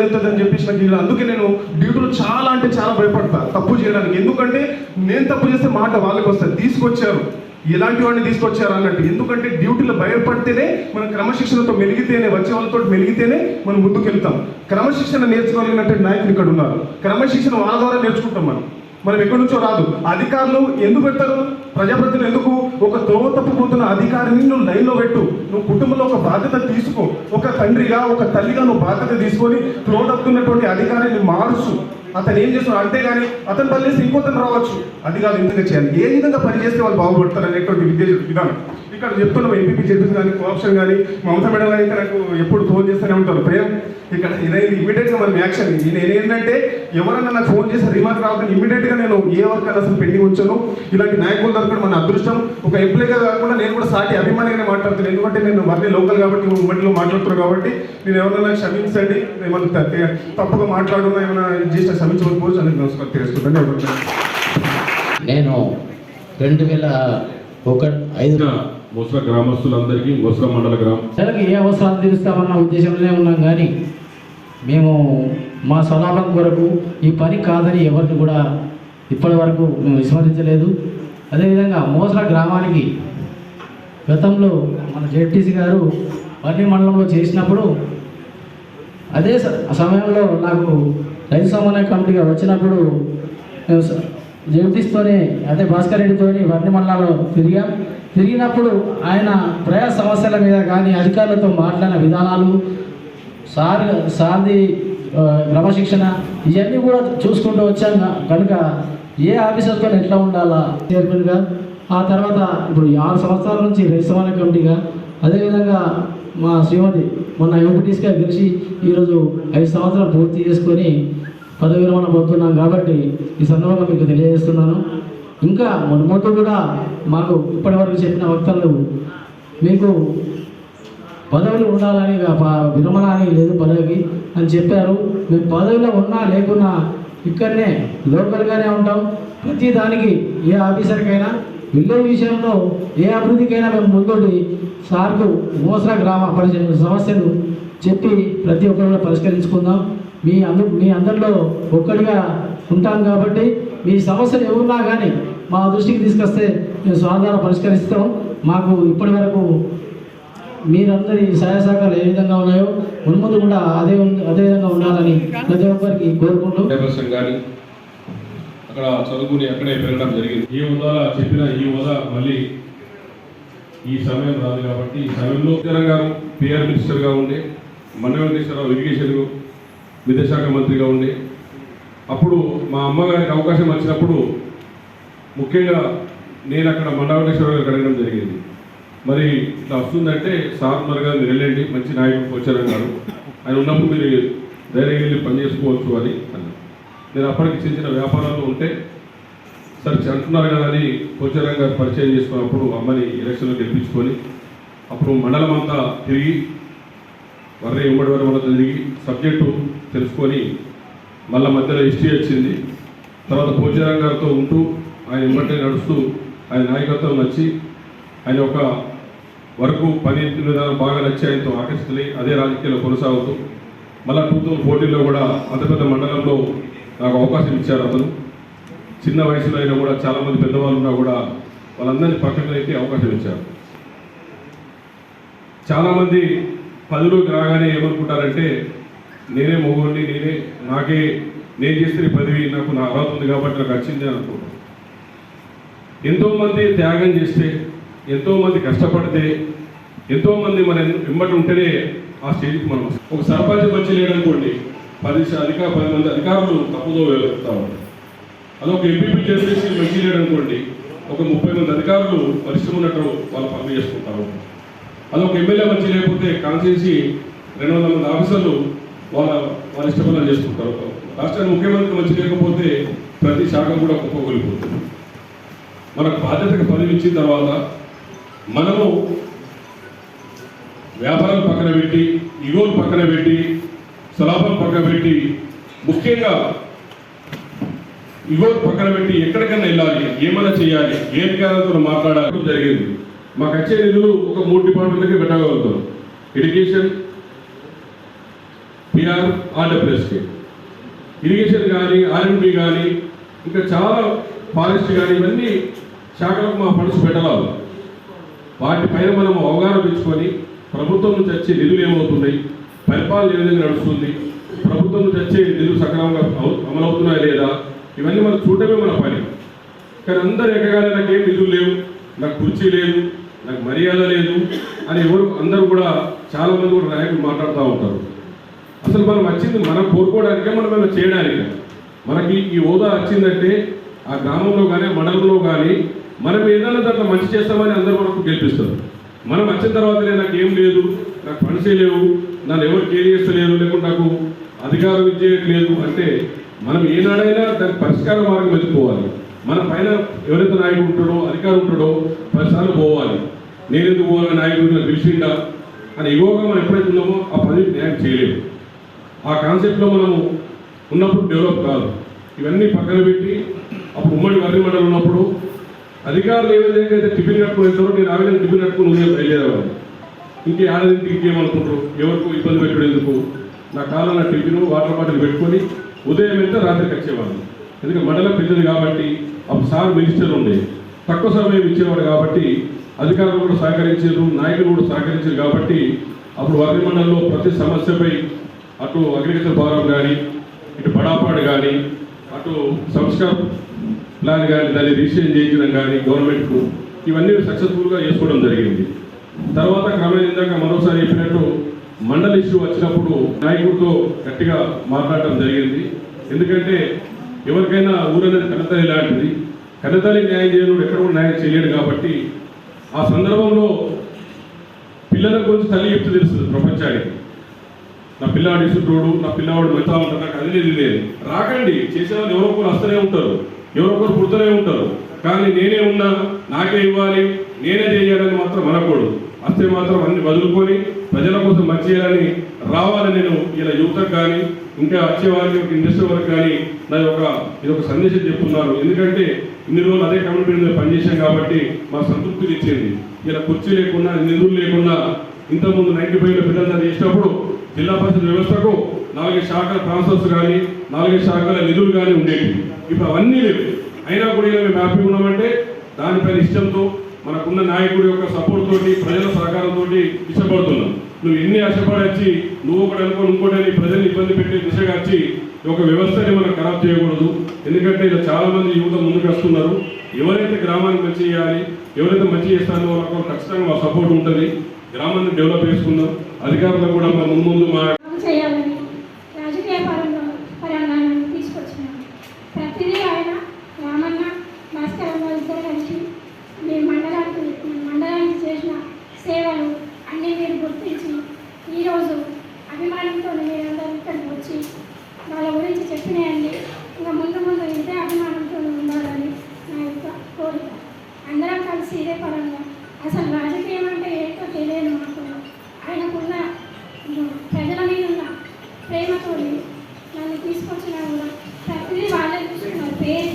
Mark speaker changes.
Speaker 1: ఏదైతే అవుతుందని చెప్పేసి నాకు ఇలా అందుకే నేను డ్యూటీలో చాలా అంటే చాలా భయపడతా. తప్పు చేయడానికి. ఎందుకంటే నేను తప్పు చేస్తే మాట వాళ్ళకి వస్తుంది. తీసుకొచ్చారు. ఎలాంటి వాడిని తీసుకొచ్చారు అన్నట్టు. ఎందుకంటే డ్యూటీలో భయపడితేనే మనం క్రమశిక్షణతో మెలిగితేనే వచ్చే వాళ్ళతో మెలిగితేనే మనం ముందుకు వెళ్తాం క్రమశిక్షణ నేర్చుకోగలిగినట్టు నాయకులు ఇక్కడ ఉన్నారు. క్రమశిక్షణ వాళ్ళ ద్వారా నేర్చుకుంటాం మనం. మనం ఎక్కడి నుంచో రాదు. అధికారులు ఎందుకు పెడతారు? ప్రజాప్రతినిధులు ఎందుకు? ఒక త్రోవ తప్పుకుంటున్న అధికారిని నువ్వు లైన్లో పెట్టు. నువ్వు కుటుంబంలో ఒక బాధ్యత తీసుకో. ఒక తండ్రిగా ఒక తల్లిగా నువ్వు బాధ్యత తీసుకొని త్రోవ తప్పుతున్నటువంటి అధికారిని మారుచు అతను ఏం చేస్తున్నాడు? అంతేగాని అతను పని చేస్తే రావచ్చు. అది కాదు ఇంతగా చేయాలి. ఏ విధంగా పని చేస్తే వాళ్ళు బాగుపడతారు అనేటువంటి విద్య విధానం. ఇక్కడ చెప్తున్నాం ఎంపీపీ చేతులు కానీ కోఆప్షన్ కానీ మమత మేడం అయితే నాకు ఎప్పుడు ఫోన్ చేస్తూనే ఉంటారు. ప్రేమ్ ఇక్కడ ఇదైంది ఇమీడియట్గా మనం యాక్షన్ నేను ఏంటంటే ఎవరైనా నాకు ఫోన్ చేసి రిమార్క్ రావద్దని ఇమీడియట్గా నేను ఏ వర్క్ అసలు పెండింగ్ ఉంచాను ఇలాంటి నాయకులు దొరకడం మన అదృష్టం. ఒక ఎంప్లాయ్గా కాకుండా నేను కూడా సాటి అభిమానిగానే మాట్లాడుతున్నాను. ఎందుకంటే నేను మళ్ళీ లోకల్ కాబట్టి ఉమ్మడిలో మాట్లాడుతున్నాను కాబట్టి నేను ఎవరైనా క్షమించండి. ఏమన్నా తప్పుగా మాట్లాడున్నా ఏమైనా ఇది చేసిన క్షమించకపోవచ్చు అని నమస్కారం తెలుస్తుందండి
Speaker 2: నేను రెండు వేల ఒక ఐదు
Speaker 3: ముసల గ్రామస్తులందరికీ ముసల మండల గ్రామం
Speaker 4: ఏ అవసరాలు తీరుస్తామన్న ఉద్దేశంలోనే ఉన్నాం కానీ మేము మా స్వలాభం కొరకు ఈ పని కాదని ఎవరిని కూడా ఇప్పటి వరకు మేము విస్మరించలేదు. అదేవిధంగా మోసల గ్రామానికి గతంలో మన జెడ్టీసీ గారు వర్ణి మండలంలో చేసినప్పుడు అదే స- సమయంలో నాకు రైతు సమన్వయ కమిటీగా వచ్చినప్పుడు జగదీష్తోని అదే భాస్కర్ రెడ్డితోని వర్ణి మండలంలో తిరిగాం. తిరిగినప్పుడు ఆయన ప్రయా సమస్యల మీద కానీ అధికారులతో మాట్లాడిన విధానాలు సార్ సార్ది క్రమశిక్షణ ఇవన్నీ కూడా చూసుకుంటూ వచ్చాం. కనుక ఏ ఆఫీసర్తో ఎట్లా ఉండాలా? చైర్మన్గా ఆ తర్వాత ఇప్పుడు ఆరు సంవత్సరాల నుంచి రైతు సమన్వయ కమిటీగా అదేవిధంగా మా శ్రీమతి మొన్న ఎంపీటీస్గా గెలిచి ఈరోజు ఐదు సంవత్సరాలు పూర్తి చేసుకొని పదవి విరమణ పోతున్నాం కాబట్టి ఈ సందర్భంగా మీకు తెలియజేస్తున్నాను. ఇంకా మొదటి కూడా మాకు ఇప్పటివరకు చెప్పిన వక్తలు మీకు పదవిలో ఉండాలని ప- విరమణ అని లేదు పదవికి అని చెప్పారు. మేము పదవిలో ఉన్నా లేకున్నా ఇక్కడనే లోకల్గానే ఉంటాం. ప్రతి దానికి ఏ ఆఫీసర్కైనా విలేజ్ విషయంలో ఏ అభివృద్ధికైనా మేము ముందుండి సార్కు మోసరా గ్రామ పరిషత్ సమస్యలు చెప్పి ప్రతి ఒక్కరు కూడా పరిష్కరించుకుందాం. మీ అందు మీ అందరిలో ఒక్కడిగా ఉంటాం కాబట్టి మీ సమస్యలు ఎవరున్నా కానీ మా దృష్టికి తీసుకొస్తే మేము స్వాధార పరిష్కరిస్తాం. మాకు ఇప్పటి వరకు మీరందరి సహాయ సహకారాలు ఏ విధంగా ఉన్నాయో మున్ముందు కూడా అదే ఉం- అదే విధంగా ఉండాలని ప్రతి ఒక్కరికి కోరుకుంటూ.
Speaker 3: కానీ అక్కడ చదువుకుని అక్కడే పెరగడం జరిగింది. ఈ హోదా చెప్పిన ఈ హోదా మళ్ళీ ఈ సమయం రాదు కాబట్టి ఈ సమయంలో గారు పిఆర్ మినిస్టర్గా ఉండే మండ ఇరిగేషన్ విదేశాంగ మంత్రిగా ఉండే అప్పుడు మా అమ్మగారికి అవకాశం వచ్చినప్పుడు ముఖ్యంగా నేను అక్కడ మండ వెంకటేశ్వరరావు గారికి అడగడం జరిగింది. మరి ఇట్లా వస్తుందంటే సార్ మరిగా మీరు వెళ్ళండి మంచి నాయకుడు వచ్చారన్నారు ఆయన ఉన్నప్పుడు మీరు ధైర్యంగా వెళ్ళి పని చేసుకోవచ్చు అని అన్నారు. నేను అప్పటికి చిన్న చిన్న వ్యాపారాలు ఉంటే సరే అంటున్నారు కదా అని పోచారం గారు పరిచయం చేసుకున్నప్పుడు అమ్మని ఎలక్షన్లో గెలిపించుకొని అప్పుడు మండలం అంతా తిరిగి వర్రే ఉమ్మడి వరం తిరిగి సబ్జెక్టు తెలుసుకొని మళ్ళీ మధ్యలో హిస్టరీ వచ్చింది. తర్వాత పోచారం గారితో ఉంటూ ఆయన ఇమ్మటే నడుస్తూ ఆయన నాయకత్వం నచ్చి ఆయన ఒక వరకు పని విధానం బాగా నచ్చి ఆయనతో ఆకర్షితులై అదే రాజకీయాల్లో కొనసాగుతూ మళ్ళీ టూ థౌజండ్ ఫోర్టీన్లో కూడా అంత పెద్ద మండలంలో నాకు అవకాశం ఇచ్చారు అతను. చిన్న వయసులో అయినా కూడా చాలామంది పెద్దవాళ్ళు ఉన్నా కూడా వాళ్ళందరినీ పక్కన అయితే అవకాశం ఇచ్చారు. చాలామంది పదిలోకి రాగానే ఏమనుకుంటారంటే నేనే మొగోడిని నేనే నాకే నేను చేస్తే పదవి నాకు నా అర్హత ఉంది కాబట్టి నాకు వచ్చింది అని అనుకుంటాను ఎంతోమంది త్యాగం చేస్తే ఎంతోమంది కష్టపడితే ఎంతోమంది మన వెంబడి ఉంటేనే ఆ స్టేజ్కి మనం ఒక సర్పంచ్ మంచి లేడనుకోండి పది అధిక పది మంది అధికారులు తప్పుదో వెళ్తా ఉంటారు. అదొక ఒక ఎంపీపీ చేసేసి మంచి లేడనుకోండి ఒక ముప్పై మంది అధికారులు పరిశ్రమ ఉన్నట్టు వాళ్ళు పనులు చేసుకుంటారు అదొక ఎమ్మెల్యే మంచి లేకపోతే కాన్స్టిట్యూన్సీ రెండు వందల మంది ఆఫీసర్లు వాళ్ళ వాళ్ళ ఇష్టపడాలు చేసుకుంటారు. రాష్ట్రానికి ముఖ్యమంత్రి మంచి లేకపోతే ప్రతి శాఖ కూడా కుప్పగొలిపోతుంది మనకు బాధ్యతకు పదవి ఇచ్చిన తర్వాత మనము వ్యాపారం పక్కన పెట్టి ఇగోలు పక్కన పెట్టి సలాభం పక్కన పెట్టి ముఖ్యంగా ఇగోలు పక్కన పెట్టి ఎక్కడికైనా వెళ్ళాలి ఏమైనా చేయాలి ఏ అధికారులతో మాట్లాడాలి జరిగింది. మాకు వచ్చే నిధులు ఒక మూడు డిపార్ట్మెంట్లకి పెట్టగలుగుతాం. ఎడ్యుకేషన్ బీఆర్ ఆంధ్రప్రదేశ్కి ఇరిగేషన్ కానీ ఆర్ఎండ్బి కానీ ఇంకా చాలా ఫారెస్ట్ కానీ ఇవన్నీ శాఖలకు మా ఫండ్స్ పెట్టాలి వాటిపైన మనం అవగాహన పెంచుకొని ప్రభుత్వం నుంచి వచ్చే నిధులు ఏమవుతున్నాయి? పరిపాలన ఏ విధంగా నడుస్తుంది? ప్రభుత్వం నుంచి వచ్చే నిధులు సక్రమంగా అమలవుతున్నాయా లేదా? ఇవన్నీ మనం చూడటమే మన పని. కానీ అందరు ఎక్కగానే నాకు ఏం నిధులు లేవు నాకు కుర్చీ లేదు నాకు మర్యాద లేదు అని ఎవరు అందరూ కూడా చాలా మంది కూడా నాయకులు మాట్లాడుతూ ఉంటారు. అసలు మనం వచ్చింది మనం కోరుకోవడానికే మనం ఏమైనా చేయడానికి. మనకి ఈ హోదా వచ్చిందంటే ఆ గ్రామంలో కానీ మండలంలో కానీ మనం ఏదైనా దాంట్లో మంచి చేస్తామని అందరూ మనకు గెలిపిస్తారు. మనం వచ్చిన తర్వాత నాకు ఏం లేదు నాకు పనిసే లేవు నన్ను ఎవరు కేర్ చేస్తలేరు లేకుంటే నాకు అధికారం ఇచ్చేయట్లేదు అంటే మనం ఏనాడైనా దానికి పరిష్కార మార్గం వెతుక్కోవాలి మన పైన ఎవరైతే నాయకుడు ఉంటాడో అధికారం ఉంటాడో పదిసార్లు పోవాలి. నేను ఎందుకు పోవాలి నాయకుడు పిలిచిండా? అని ఎగోగా మనం ఎప్పుడైతే ఉన్నామో ఆ పని న్యాయం చేయలేము. ఆ కాన్సెప్ట్లో మనము ఉన్నప్పుడు డెవలప్ కాదు. ఇవన్నీ పక్కన పెట్టి అప్పుడు ఉమ్మడి వర్రి మండలం ఉన్నప్పుడు అధికారులు ఏ విధంగా అయితే టిఫిన్ కట్టుకుని వెళ్తారో నేను ఆ విధంగా టిఫిన్ కట్టుకుని ఉదయం బయలుదేరేవాడిని. ఇంకే ఆడదింటికి ఇంకేమనుకుంటారు ఎవరికి ఇబ్బంది పెట్టడం ఎందుకు? నా కాలంలో టిఫిన్ వాటర్ బాటిల్ పెట్టుకొని ఉదయం వెళ్తే రాత్రికి వచ్చేవాడిని ఎందుకంటే మండలం పెద్దది కాబట్టి అప్పుడు సార్ మినిస్టర్ ఉండే. తక్కువ సమయం ఇచ్చేవాడు కాబట్టి అధికారులు కూడా సహకరించారు నాయకులు కూడా సహకరించారు కాబట్టి అప్పుడు వర్రి మండలంలో ప్రతి సమస్యపై అటు అగ్రికల్చర్ ఫారం కానీ ఇటు బడాపాడు కానీ అటు సంస్కార్ ప్లాన్ కానీ దాన్ని రిజిస్ట్రేషన్ చేయించడం కానీ గవర్నమెంట్కు ఇవన్నీ సక్సెస్ఫుల్గా చేసుకోవడం జరిగింది. తర్వాత క్రమేణ ఇందాక మరోసారి చెప్పినట్టు మండలి ఇష్యూ వచ్చినప్పుడు నాయకుడితో గట్టిగా మాట్లాడటం జరిగింది. ఎందుకంటే ఎవరికైనా ఊరనేది కన్నతల్లి లాంటిది. కన్నతల్లి న్యాయం చేయడం ఎక్కడ కూడా న్యాయం చేయలేడు కాబట్టి ఆ సందర్భంలో పిల్లల గురించి తల్లి చెప్తే తెలుస్తుంది ప్రపంచానికి. నా పిల్లవాడు ఇసుట్రోడు నా పిల్లవాడు మెత్తా ఉంటారు నాకు అది లేదు లేదు. రాకండి చేసేవాళ్ళు ఎవరో ఒకరు వస్తూనే ఉంటారు ఎవరో ఒకరు పుడుతూనే ఉంటారు. కానీ నేనే ఉన్నా నాకే ఇవ్వాలి నేనే చేయాలని మాత్రం అనకూడదు. అస్తే మాత్రం అన్ని వదులుకొని ప్రజల కోసం మంచి చేయాలని రావాలని నేను ఇలా యువతకు కానీ ఇంకా వచ్చే వారికి ఒక ఇండస్ట్రీ వరకు కానీ నా యొక్క ఇది ఒక సందేశం చెప్తున్నారు ఎందుకంటే ఇన్ని రోజులు అదే కమిటీ మీద పనిచేశాం కాబట్టి మా సంతృప్తిని ఇచ్చింది ఇలా కుర్చీ లేకుండా నిధులు లేకుండా ఇంతకుముందు నైన్టీ ఫైవ్లో పిల్లలు చేసినప్పుడు జిల్లా పరిషత్ వ్యవస్థకు నాలుగు శాఖల ట్రాన్స్ఫర్స్ కానీ నాలుగు శాఖల నిధులు కానీ ఉండేవి. ఇప్పుడు అవన్నీ లేవు. అయినా కూడా మేము హ్యాపీ ఉన్నామంటే దానిపైన ఇష్టంతో మనకున్న నాయకుడి యొక్క సపోర్ట్ తోటి ప్రజల సహకారంతో ఇష్టపడుతున్నాం. నువ్వు ఎన్ని ఆశపడచ్చి నువ్వు ఒకటి అనుకో ఇంకోటి అని ప్రజల్ని ఇబ్బంది పెట్టే దిశగా వచ్చి ఒక వ్యవస్థని మనం ఖరాబ్ చేయకూడదు. ఎందుకంటే ఇలా చాలా మంది యువత ముందుకు వస్తున్నారు. ఎవరైతే గ్రామానికి మంచి చేయాలి ఎవరైతే మంచి చేస్తారో వాళ్ళకు ఖచ్చితంగా సపోర్ట్ ఉంటుంది. గ్రామాన్ని డెవలప్ చేసుకుందాం. అధికారులు కూడా మా ముందు మా
Speaker 5: చేయాలని రాజకీయ తీసుకొచ్చినాము ప్రతిదీ ఆయన రామన్న కలిసి మండలానికి మండలానికి చేసిన సేవలు అన్నీ మీరు గుర్తించి ప్రేమతోని నన్ను తీసుకొచ్చిన ప్రతిదీ వాళ్ళే చూస్తున్నారు పేరు